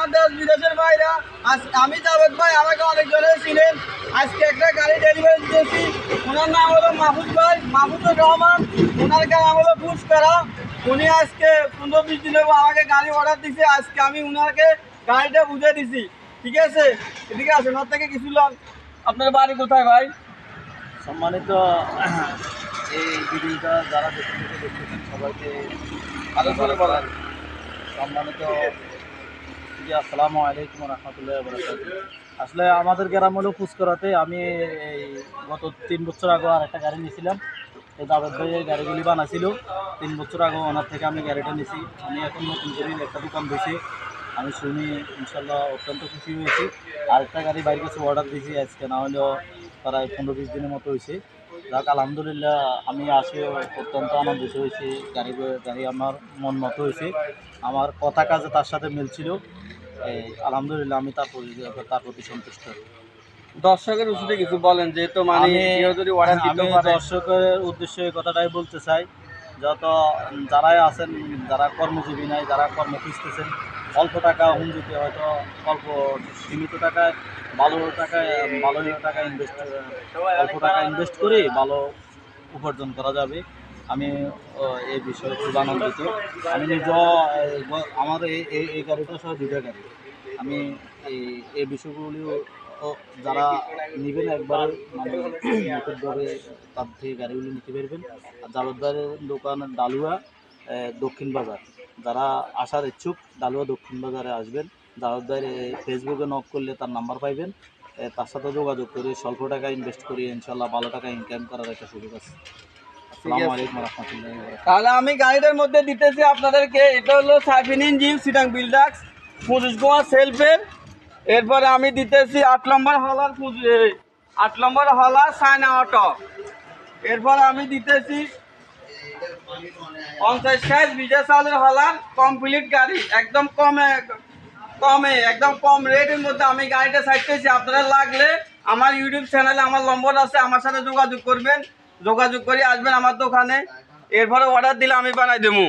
আমার দেশ বিদেশের ভাইরা আজ আমি জাভেদ ভাই আমাকে অনেক অনেকজনে ছিলেন আজকে একটা গাড়ি ডেলিভারি দিয়েছি ওনার নাম হলো মাহফুজ ভাই। মাহফুজুর রহমান ওনার নাম হলো পুষ্করা উনি আজকে পনেরো বিশ দিনের আমাকে গাড়ি অর্ডার দিছে। আজকে আমি উনাকে গাড়িটা বুঝে দিছি। ঠিক আছে? এদিকে আসেন ওর থেকে কিছু লোক আপনার বাড়ি কোথায় ভাই? সম্মানিত এই ভিডিওটা যারা দেখে থেকে দেখতেছেন সবাইকে ভালো করে বলেন। সম্মানিত জি, আসসালামু আলাইকুম রহমতুল্লাহ আসলে আমাদের গ্রাম হলো পুষ্করাতে। আমি এই গত তিন বছর আগে আর একটা গাড়ি নিয়েছিলাম। এই দাবেদ ভাই গাড়িগুলি বানাছিল তিন বছর আগে ওনার থেকে আমি গাড়িটা নিয়েছি। আমি এখন নতুন করে একটা দোকান দিয়েছি। আমি শুনি ইনশাল্লাহ অত্যন্ত খুশি হয়েছি। আরেকটা গাড়ি বাইরে কাছে অর্ডার দিয়েছি। আজকে না হলেও প্রায় পনেরো বিশ দিনের মতো হয়েছে। যাক, আলহামদুলিল্লাহ আমি আসে অত্যন্ত আনন্দিত হয়েছি। গাড়ি গাড়ি আমার মন মতো হয়েছে। আমার কথা কাজে তার সাথে মিলছিল। এই আলহামদুলিল্লাহ আমি তার প্রতি তার প্রতি সন্তুষ্ট। দর্শকের উচিত কিছু বলেন যেহেতু মানে কেউ যদি অর্ডার দিতে পারে দর্শকের উদ্দেশ্যে এই কথাটাই বলতে চাই যত যারাই আছেন যারা কর্মজীবী নাই যারা কর্ম খুঁজতেছেন অল্প টাকা হুমজিতে হয়তো অল্প সীমিত টাকায় ভালো টাকায় ভালো টাকা ইনভেস্ট অল্প টাকা ইনভেস্ট করে ভালো উপার্জন করা যাবে। আমি এই বিষয়ে খুব আনন্দিত। আমি নিজ আমার এই, এই- গাড়িটা সহ দুটো গাড়ি। আমি এই এই বিষয়গুলি যারা নেবেন একবার মানে নিখুঁতভাবে তার থেকে গাড়িগুলি নিতে পারবেন। আর জালদারের দোকান ডালুয়া দক্ষিণ বাজার। যারা আসার ইচ্ছুক, ডালুয়া দক্ষিণ বাজারে আসবেন। জালদার ফেসবুকে নক করলে তার নাম্বার পাইবেন। তার সাথে যোগাযোগ করে স্বল্প টাকা ইনভেস্ট করে ইনশাল্লাহ ভালো টাকা ইনকাম করার একটা সুযোগ আছে। তাহলে আমি গাড়িটার মধ্যে দিতেছি আপনাদেরকে, এটা হলো সাইফিন ইঞ্জিন, সিটাং বিল্ডাক্স পঁচিশ গোয়া সেলফের। এরপরে আমি দিতেছি আট নম্বর হলার আট নম্বর হলার সাইনা অটো। এরপরে আমি দিতেছি পঞ্চাশ সাইজ বিজয় চালের হলার কমপ্লিট গাড়ি। একদম কমে কমে, একদম কম রেটের মধ্যে আমি গাড়িটা সাইড করেছি আপনারা লাগলে আমার ইউটিউব চ্যানেলে আমার নম্বর আছে, আমার সাথে যোগাযোগ করবেন। যোগাযোগ করে আসবেন আমার দোকানে। এরপরে অর্ডার দিলে আমি বানাই দেবো।